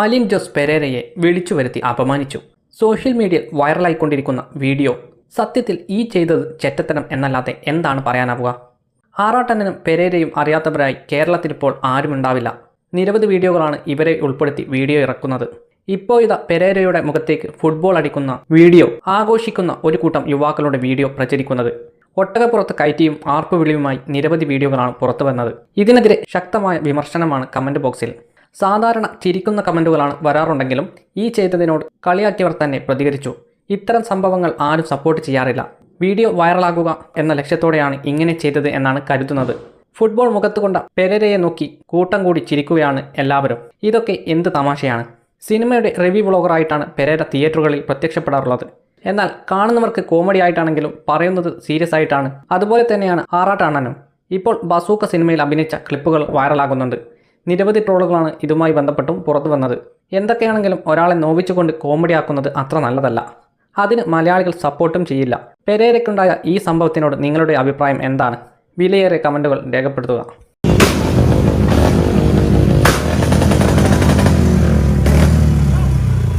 അലിൻ ജോസ് പെരേരയെ വിളിച്ചു വരുത്തി അപമാനിച്ചു. സോഷ്യൽ മീഡിയയിൽ വൈറലായിക്കൊണ്ടിരിക്കുന്ന വീഡിയോ സത്യത്തിൽ ഈ ചെയ്തത് ചെറ്റത്തനം എന്നല്ലാതെ എന്താണ് പറയാനാവുക? ആറാട്ടനും പെരേരയും അറിയാത്തവരായി കേരളത്തിലിപ്പോൾ ആരുമുണ്ടാവില്ല. നിരവധി വീഡിയോകളാണ് ഇവരെ ഉൾപ്പെടുത്തി വീഡിയോ ഇറക്കുന്നത്. ഇപ്പോൾ ഇതാ പെരേരയുടെ മുഖത്തേക്ക് ഫുട്ബോൾ അടിക്കുന്ന വീഡിയോ ആഘോഷിക്കുന്ന ഒരു കൂട്ടം യുവാക്കളുടെ വീഡിയോ പ്രചരിക്കുന്നത്. ഒട്ടകപ്പുറത്ത് കയറ്റിയും ആർപ്പുവിളിയുമായി നിരവധി വീഡിയോകളാണ് പുറത്തു വന്നത് ഇതിനെതിരെ ശക്തമായ വിമർശനമാണ് കമന്റ് ബോക്സിൽ. സാധാരണ ചിരിക്കുന്ന കമന്റുകളാണ് വരാറുണ്ടെങ്കിലും ഈ ചെയ്തതിനോട് കളിയാക്കിയവർ തന്നെ പ്രതികരിച്ചു. ഇത്തരം സംഭവങ്ങൾ ആരും സപ്പോർട്ട് ചെയ്യാറില്ല. വീഡിയോ വൈറലാകുക എന്ന ലക്ഷ്യത്തോടെയാണ് ഇങ്ങനെ ചെയ്തത് എന്നാണ് കരുതുന്നത്. ഫുട്ബോൾ മുഖത്തുകൊണ്ട പെരരയെ നോക്കി കൂട്ടം കൂടി ചിരിക്കുകയാണ് എല്ലാവരും. ഇതൊക്കെ എന്ത് തമാശയാണ്. സിനിമയുടെ റിവ്യൂ വ്ളോഗറായിട്ടാണ് പെരേര തിയേറ്ററുകളിൽ പ്രത്യക്ഷപ്പെടാറുള്ളത്. എന്നാൽ കാണുന്നവർക്ക് കോമഡി ആയിട്ടാണെങ്കിലും പറയുന്നത് സീരിയസ് ആയിട്ടാണ്. അതുപോലെ തന്നെയാണ് ആറാട്ടാണനും ഇപ്പോൾ ബസൂക്ക സിനിമയിൽ അഭിനയിച്ച ക്ലിപ്പുകൾ വൈറലാകുന്നുണ്ട് നിരവധി ട്രോളുകളാണ് ഇതുമായി ബന്ധപ്പെട്ടും പുറത്തു വന്നത്. എന്തൊക്കെയാണെങ്കിലും ഒരാളെ നോവിച്ചുകൊണ്ട് കോമഡി ആക്കുന്നത് അത്ര നല്ലതല്ല. അതിന് മലയാളികൾ സപ്പോർട്ടും ചെയ്യില്ല. പെരേരയ്ക്കുണ്ടായ ഈ സംഭവത്തിനോട് നിങ്ങളുടെ അഭിപ്രായം എന്താണ്? വിലയേറെ കമന്റുകൾ രേഖപ്പെടുത്തുക.